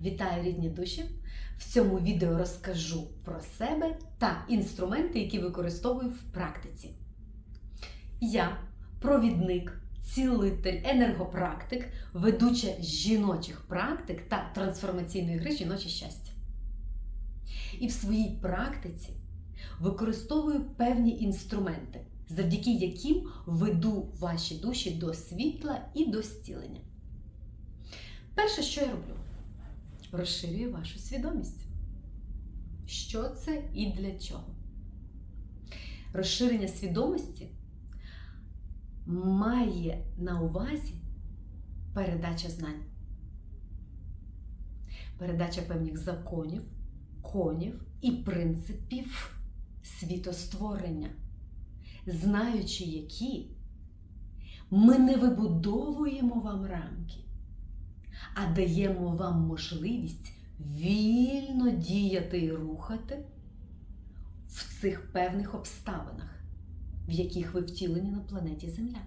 Вітаю рідні душі! В цьому відео розкажу про себе та інструменти, які використовую в практиці. Я провідник, цілитель, енергопрактик, ведуча жіночих практик та трансформаційної гри Жіноче щастя. І в своїй практиці використовую певні інструменти, завдяки яким веду ваші душі до світла і до зцілення. Перше, що я роблю, розширюю вашу свідомість. Що це і для чого? Розширення свідомості має на увазі передача знань, передача певних законів, конів і принципів світостворення, знаючи які, ми не вибудовуємо вам рамки, а даємо вам можливість вільно діяти і рухати в цих певних обставинах, в яких ви втілені на планеті Земля.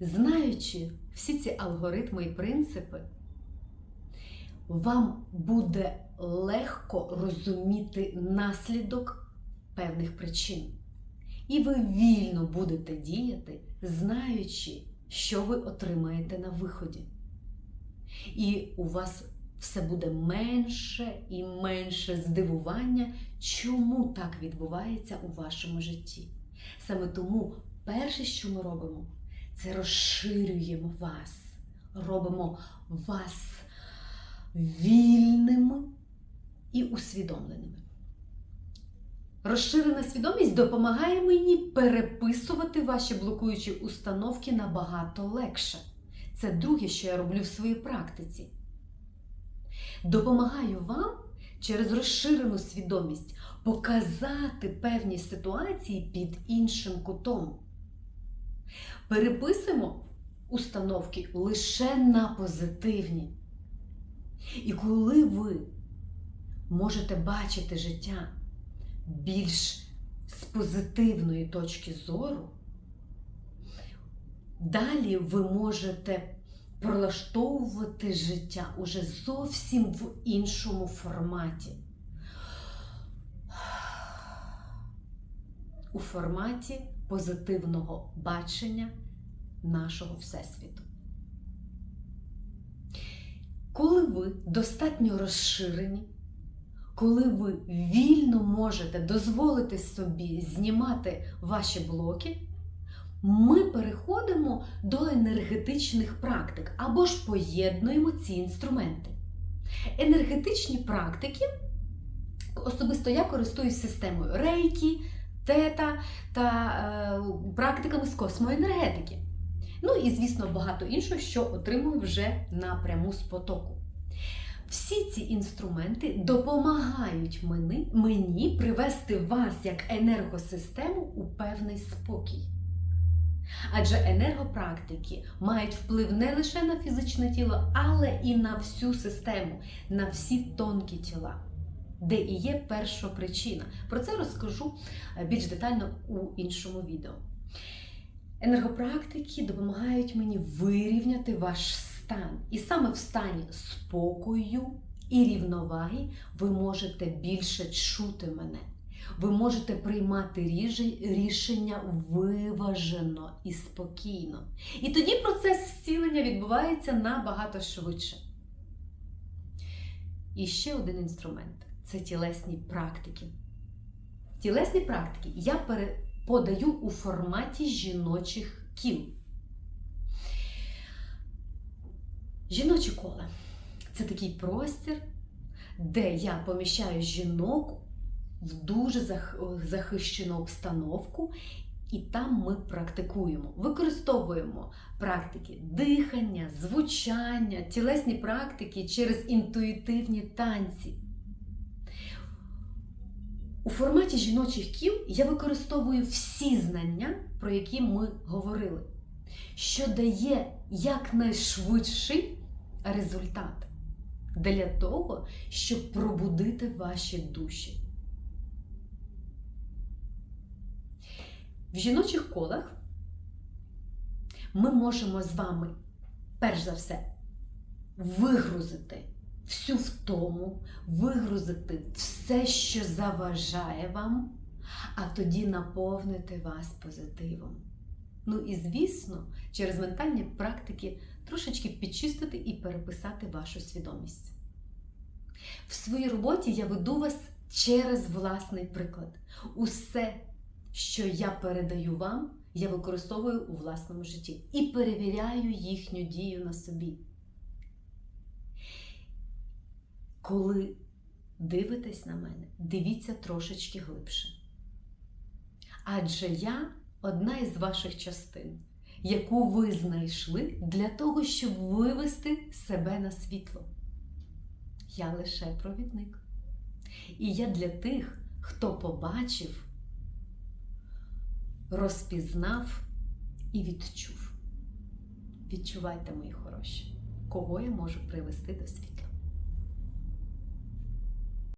Знаючи всі ці алгоритми і принципи, вам буде легко розуміти наслідок певних причин. І ви вільно будете діяти, знаючи, що ви отримаєте на виході. І у вас все буде менше і менше здивування, чому так відбувається у вашому житті. Саме тому перше, що ми робимо, це розширюємо вас, робимо вас вільними і усвідомленими. Розширена свідомість допомагає мені переписувати ваші блокуючі установки набагато легше. Це друге, що я роблю в своїй практиці. Допомагаю вам через розширену свідомість показати певні ситуації під іншим кутом. Переписуємо установки лише на позитивні. І коли ви можете бачити життя більш з позитивної точки зору, далі ви можете пролаштовувати життя уже зовсім в іншому форматі. У форматі позитивного бачення нашого Всесвіту. Коли ви достатньо розширені, коли ви вільно можете дозволити собі знімати ваші блоки, ми переходимо до енергетичних практик або ж поєднуємо ці інструменти. Енергетичні практики, особисто я користуюсь системою рейкі, тета та е, практиками з космоенергетики. Ну і, звісно, багато іншого, що отримую вже напряму з потоку. Всі ці інструменти допомагають мені, мені привести вас як енергосистему у певний спокій. Адже енергопрактики мають вплив не лише на фізичне тіло, але і на всю систему, на всі тонкі тіла, де і є перша причина. Про це розкажу більш детально у іншому відео. Енергопрактики допомагають мені вирівняти ваш стан. І саме в стані спокою і рівноваги ви можете більше чути мене. Ви можете приймати рішення виважено і спокійно. І тоді процес зцілення відбувається набагато швидше. І ще один інструмент це тілесні практики. Тілесні практики я подаю у форматі жіночих кіл. Жіноче коло це такий простір, де я поміщаю жінок в дуже захищену обстановку, і там ми практикуємо. Використовуємо практики дихання, звучання, тілесні практики через інтуїтивні танці. У форматі жіночих кіл я використовую всі знання, про які ми говорили, що дає якнайшвидший результат для того, щоб пробудити ваші душі. В жіночих колах ми можемо з вами, перш за все, вигрузити всю втому, вигрузити все, що заважає вам, а тоді наповнити вас позитивом. Ну і звісно, через ментальні практики трошечки підчистити і переписати вашу свідомість. В своїй роботі я веду вас через власний приклад. Усе, що я передаю вам, я використовую у власному житті і перевіряю їхню дію на собі. Коли дивитесь на мене, дивіться трошечки глибше. Адже я одна із ваших частин, яку ви знайшли для того, щоб вивести себе на світло. Я лише провідник. І я для тих, хто побачив, розпізнав і відчув. Відчувайте, мої хороші, кого я можу привести до світла.